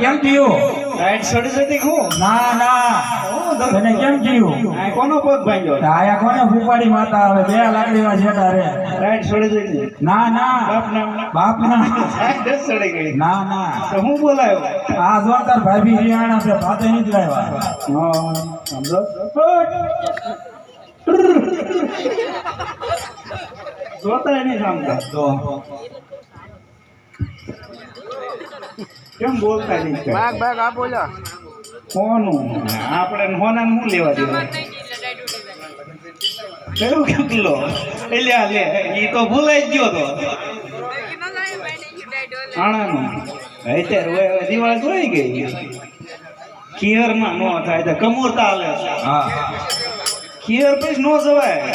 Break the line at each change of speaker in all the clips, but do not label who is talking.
કેમ થયું?
લાઈટ સડી જતી હું
ના ના. તને કેમ થયું?
કોનો પગ ભાંગ્યો?
આયા કોને ફૂપાડી માતા આવે? બે લાકડીમાં જેટા રે.
લાઈટ સડી જતી
ના ના.
બાપ
ના
લાઈટ સડી ગઈ.
ના ના.
તો હું બોલાયો?
આ જો તાર ભાભી રિયાણા છે ભાતે નહીં જ લાવ્યા.
હા સમજો? જોતા નહીં સામતા
તો
કેમ બોલતા નહીં?
ભાગ ભાગ આ બોલો.
કોનું આપણે હોના શું લેવા દેવા કયું કેટલો? એટલે લે ઈ તો ભૂલાઈ ગયો તો. આણાનો. અત્યારે દિવાળી જોઈ ગઈ. ખીયરમાં નો થાય તો કમોરતા હાલે.
હા.
ખીયર પછી નો જવાય.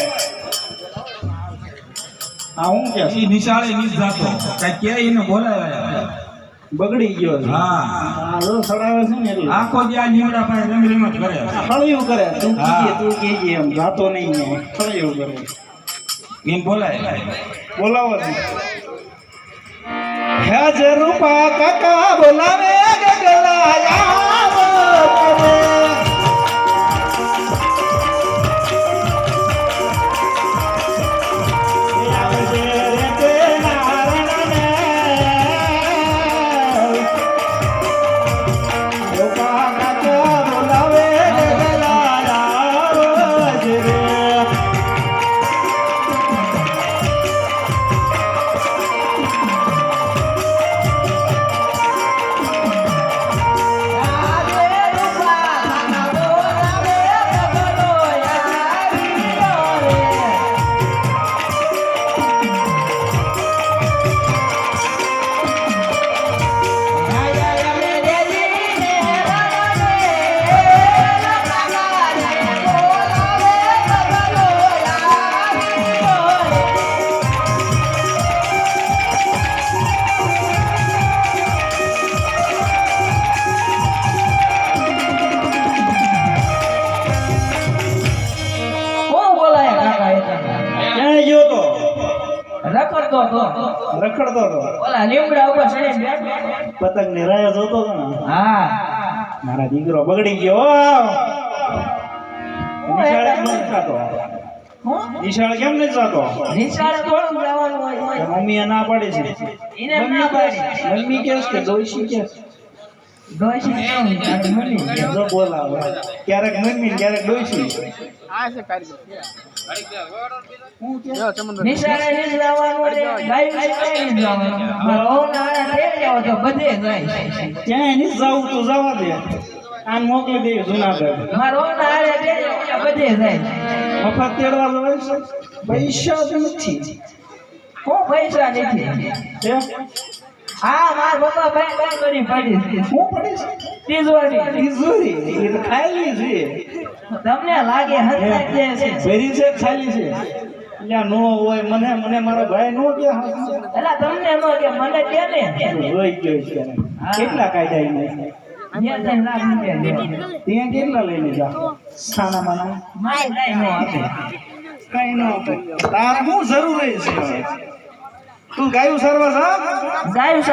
આ હું કે
નિશાળે નહીં જાતો. કઈ કે એને બોલાવ્યા
બગડી ગયો
હા.
જો સડાવે છે ને એટલે.
આખો જે આ નીવડા પાસે રમ રમ કરે
ફળિયું કરે. તું. કીજે તું કીજે એમ. જાતો નહીં ને ફળિયું કરે.
એને બોલાય.
બોલાવો હે જે રૂપા કાકા બોલાવે ગગલા
રખડતો તો
રખડતો
ઓલા લીમડા ઉપર ચડે
પતંગ ને રાયો જોતો હતો ને.
હા.
મારા દીકરો બગડી ગયો નિશાળે કેમ જાતો? નિશાળે કેમ નથી જાતો
નિશાળે થોડું જવાનું હોય?
મમ્મી ના પાડે છે.
એને ના પાડી.
મમ્મી કે છે કે જોઈશી કે. ક્યારેક મમ્મી ક્યારેક ડોશી
આ છે કારીગર
હું કે
જો ચમન
નિશાળે નહીં જવાનું હોય, ગાયું શીખાય નહીં જવાનું. મારા વહુના આડા તેડી આવો તો બધે જાય
ક્યાંય નથી જવું તું જવા દે. આને મોકલી દે જુનાગઢ.
મારા તો બધે જાય
મફત તેડવા જવાય છે? પૈસા નથી.
હું પૈસા નથી.
હે?
હા મારા ભાઈ ભાઈ કરી પડી છે.
હું પડી
તિજોરી.
તિજોરી? એ તો ખાયેલી છે.
તમને લાગે હજાર જે છે?
ભરી છે ખાલી છે. એટલે નો હોય મને મને મારો ભાઈ નો કે
એલા તમને નો કે મને કે ને.
જોઈ ગયો છે કેટલા કાયદા એને?
ત્યાં
કેટલા લઈ લીધા સાના માના
માય કાંઈ નો આપે.
કઈ નો આપે. તારે શું જરૂર છે? તું ગાયું સર્વસ
ગાયું